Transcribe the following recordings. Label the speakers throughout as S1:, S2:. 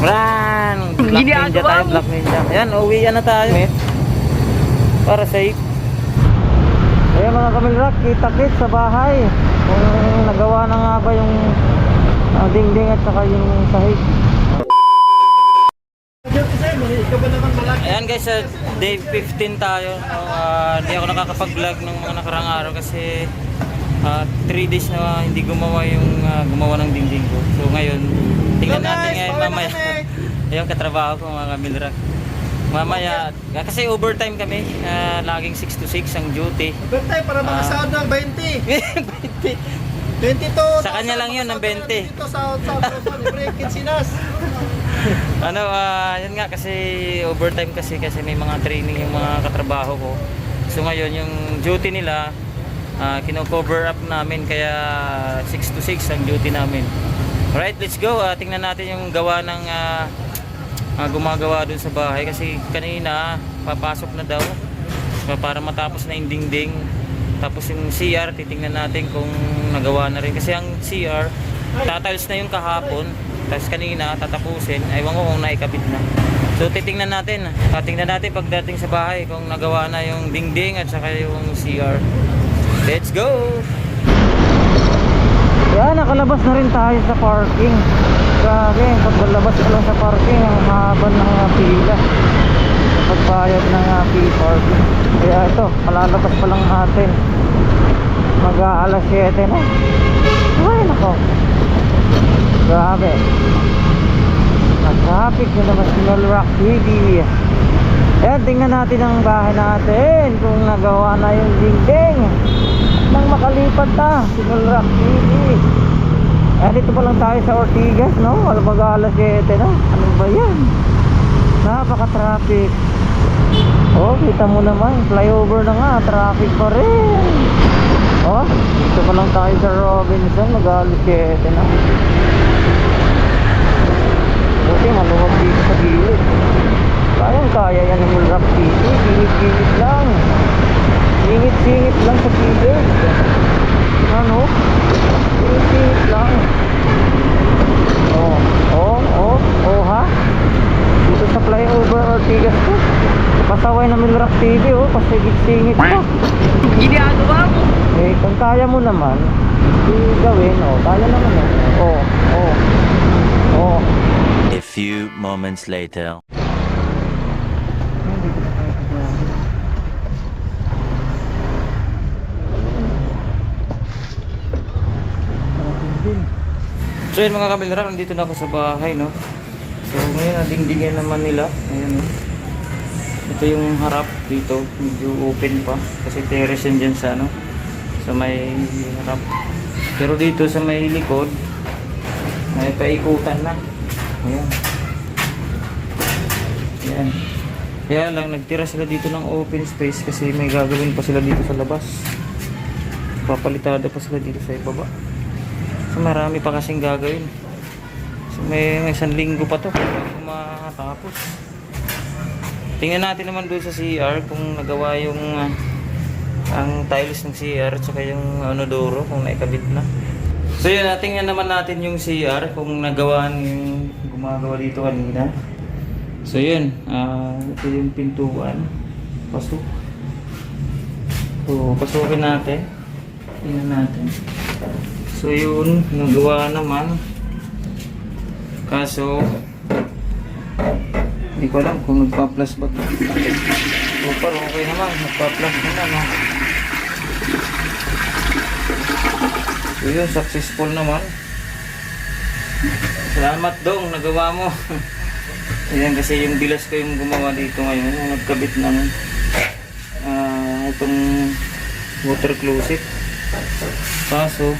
S1: Ran! Black Ninja tayo, Black Ninja. Ayan, uwian na tayo. Para safe. Ayan mga kamilrak, kita-kit sa bahay. Kung nagawa na nga ba yung ah, dingding at saka yung sahig. Ayan guys, sa day 15 tayo. No, ah, Hindi ako nakakapag-vlog ng mga nakarang araw kasi 3 days na hindi gumawa yung ah, gumawa ng dingding ko. So ngayon, tingnan natin ngayon mamaya. Ayun, katrabaho ko mga kamilrak. Mamaya, ah, kasi overtime kami, ah, laging 6 to 6 ang duty.
S2: Birthday para
S1: Ah.
S2: makasahod ng 20.
S1: 20.
S2: 22.
S1: Sa kanya lang yun, ng 20.
S2: Dito sa sa Breakin Sinas.
S1: ano, ah, yun nga kasi overtime kasi kasi may mga training yung mga katrabaho ko. So ngayon yung duty nila ah, kino-cover up namin kaya 6 to 6 ang duty namin. Alright, let's go. Ah, tingnan natin yung gawa ng ah, ah, gumagawa dun sa bahay kasi kanina papasok na daw Pa- para matapos na yung dingding. Tapos yung CR, titingnan natin kung nagawa na rin. Kasi ang CR, tatiles na yung kahapon. Tapos kanina, tatapusin. Ewan ko kung naikabit na. So titingnan natin. Ah, tingnan natin pagdating sa bahay kung nagawa na yung dingding at saka yung CR. Let's go! Yan, nakalabas na rin tayo sa parking. Grabe, paglalabas ko lang sa parking, ang haba ng uh, pila. Pagbayad ng uh, parking. Kaya ito, malalabas pa lang natin. Mag uh, alas 7 na. Ay, nako. Grabe. Traffic na naman si Mel Rock TV. Ayan, tingnan natin ang bahay natin kung nagawa na yung dingding. Nang makalipat na, si Mel Rock TV. Ayan, dito pa lang tayo sa Ortigas, no? Wala mag alas 7 na. Ano ba yan? Napaka-traffic. Oh, kita mo naman, flyover na nga, traffic pa rin. Oh, dito pa lang tayo sa Robinson, mag alas 7 na. Buti maluwag dito sa gilid. Kayang kaya yan ng rap dito. Gilid-gilid lang. Singit-singit lang sa gilid. Ano? Singit-singit lang. Oh, oh, oh, oh ha? Dito sa flyover Ortigas ko. Pasaway na Milrap TV oh, pasigit-singit pa.
S2: Ginagawa mo.
S1: Eh, kung kaya mo naman, gawin, oh. Kaya naman eh. Oh, oh, oh.
S3: A few moments later.
S1: So yun mga kamilra, nandito na ako sa bahay, no? So ngayon, nadingdingin naman nila. Ayan, no? Ito yung harap dito, medyo open pa. Kasi terrace yan dyan sa, ano, sa may harap. Pero dito sa may likod, may paikutan na. Ayan. Ayan. Kaya lang, nagtira sila dito ng open space kasi may gagawin pa sila dito sa labas. Papalitada pa sila dito sa ibaba. So marami pa kasing gagawin. So may, may isang linggo pa to bago matapos. Tingnan natin naman doon sa CR kung nagawa yung ah, ang tiles ng CR tsaka yung ano duro kung naikabit na. So yun, ah, tingnan naman natin yung CR kung nagawa yung gumagawa dito kanina. So yun, ah, ito yung pintuan. Pasok. So, pasukin natin. Tingnan natin. So yun, nagawa naman. Kaso, hindi ko alam kung nagpa-plus ba ito. So far, okay naman. Nagpa-plus naman. No? So yun, successful naman. Salamat dong, nagawa mo. Ayan kasi yung bilas ko yung gumawa dito ngayon. Yung nagkabit ng ah, itong water closet. Kaso,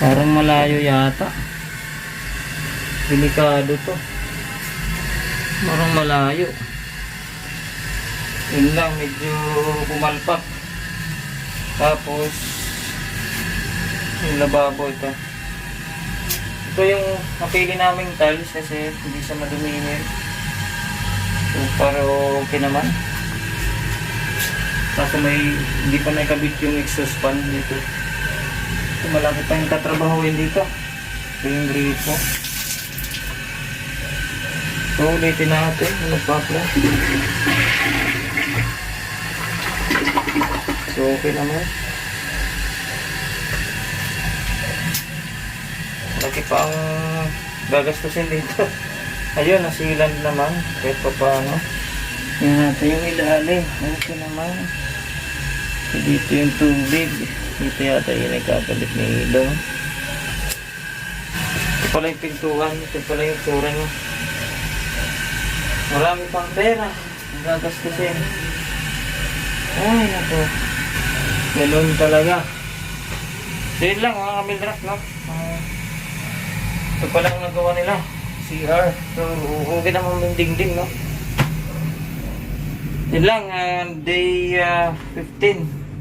S1: parang malayo yata. Delikado to. Parang malayo. Yun lang, medyo pumalpak. Tapos, yung lababo ito. Ito yung napili naming tiles kasi hindi siya madumingin. So, pero okay naman. Kaso may, hindi pa nakabit yung exhaust fan dito. So, malaki pa yung tatrabahuin dito. Ito yung grate mo. So, ulitin natin. Ano pa po? So, okay naman. Laki pa ang gagastusin dito. Ayun, nasilan naman. Kahit pa paano. Yan natin yung ilalim. Okay naman. So, dito yung tubig. Dito yata yung nagkakalit ni Ilo. Ito pala yung pintuan. Ito pala yung tsura niya. Marami pang pera. Gagastusin. Ay, naku. Ganun talaga. So yun lang mga kamildrak, no? Ah, ito pala ang nagawa nila. CR. So, okay naman yung dingding, no? Yun lang, ah, day ah, 15.